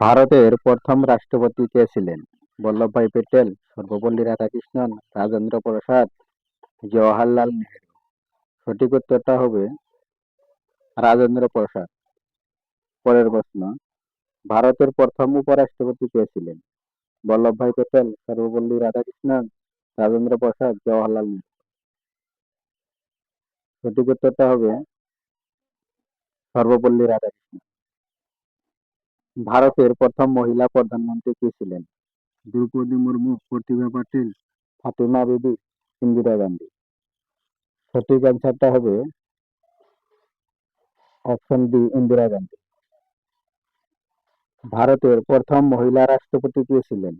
ভারতের প্রথম রাষ্ট্রপতি কে ছিলেন? বল্লভভাই প্যাটেল সর্বপল্লী রাধাকৃষ্ণন রাজেন্দ্র প্রসাদ জওয়াহরলাল নেহেরু। সঠিক উত্তরটা হবে রাজেন্দ্র প্রসাদ। পরের প্রশ্ন, ভারতের প্রথম উপরাষ্ট্রপতি কে ছিলেন? বল্লভভাই প্যাটেল সর্বপল্লী রাধাকৃষ্ণন রাজেন্দ্র প্রসাদ জওয়াহরলাল নেহেরু। সঠিক উত্তরটা হবে সর্বপল্লী রাধাকৃষ্ণন ভারতের প্রথম মহিলা প্রধানমন্ত্রী কে ছিলেন? দ্রৌপদী মুর্মু, প্রতিভা পাটিল, ফাতিমা বিবি ইন্দিরা গান্ধী। সঠিক অ্যান্সারটা হবে অপশন ডি ইন্দিরা গান্ধী। ভারতের প্রথম মহিলা রাষ্ট্রপতি কে ছিলেন?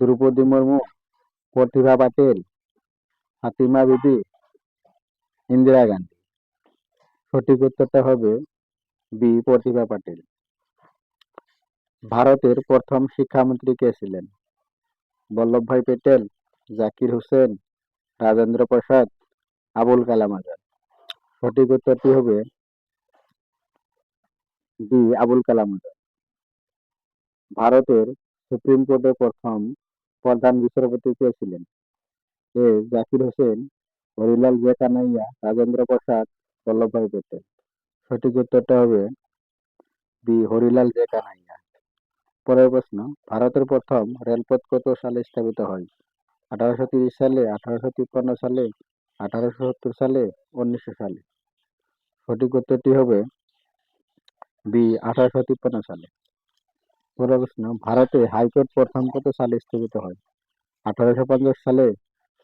দ্রৌপদী মুর্মু, প্রতিভা পাটিল, ফাতিমা বিবি ইন্দিরা গান্ধী। সঠিক উত্তরটা হবে বি, প্রতিভা পাটিল। ভারতের প্রথম শিক্ষামন্ত্রী কে ছিলেন? বল্লভভাই প্যাটেল জাকির হোসেন, রাজেন্দ্র প্রসাদ, আবুল কালাম আজাদ। সঠিক উত্তরটি হবে ডি আবুল কালাম আজাদ। ভারতের সুপ্রিম কোর্টের প্রথম প্রধান বিচারপতি কে ছিলেন? এ, জাকির হোসেন, হরিলাল জে কানাইয়া, রাজেন্দ্র প্রসাদ, বল্লভভাই প্যাটেল সঠিক উত্তরটা হবে বি, হরিলাল জে কানাইয়া। পরের প্রশ্ন, ভারতের প্রথম রেলপথ কত সালে স্থাপিত হয়? আঠারোশো তিরিশ সালে, আঠারোশো তিপ্পান্ন সালে, আঠারোশো সত্তর সালে, উনিশশো সালে। সঠিক উত্তরটি হবে বি আঠারোশো তিপ্পান্ন সালে। পরের প্রশ্ন, ভারতে হাইকোর্ট প্রথম কত সালে স্থাপিত হয়? আঠারোশো পঞ্চাশ সালে,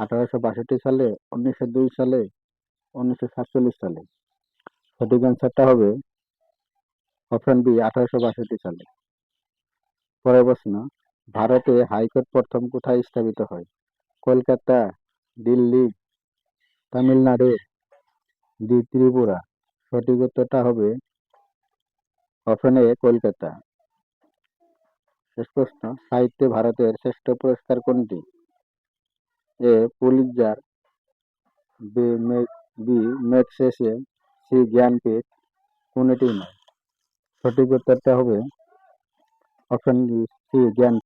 আঠারোশো বাষট্টি সালে, উনিশশো দুই সালে, উনিশশো সাতচল্লিশ সালে। সঠিক অ্যান্সারটা হবে অপশন বি আঠারোশো বাষট্টি সালে। পরের প্রশ্ন, ভারতে হাইকোর্ট প্রথম কোথায় স্থাপিত হয়? কলকাতা, দিল্লি, তামিলনাড়ু, দি ত্রিপুরা। সঠিক উত্তরটা হবে অপশন এ, কলকাতা। শেষ প্রশ্ন, সাহিত্যে ভারতের শ্রেষ্ঠ পুরস্কার কোনটি? A, Pulitzer, B B Magsaysay C Jnanpith কোনটি নয়। সঠিক উত্তরটা হবে অপশন বি সি জ্ঞান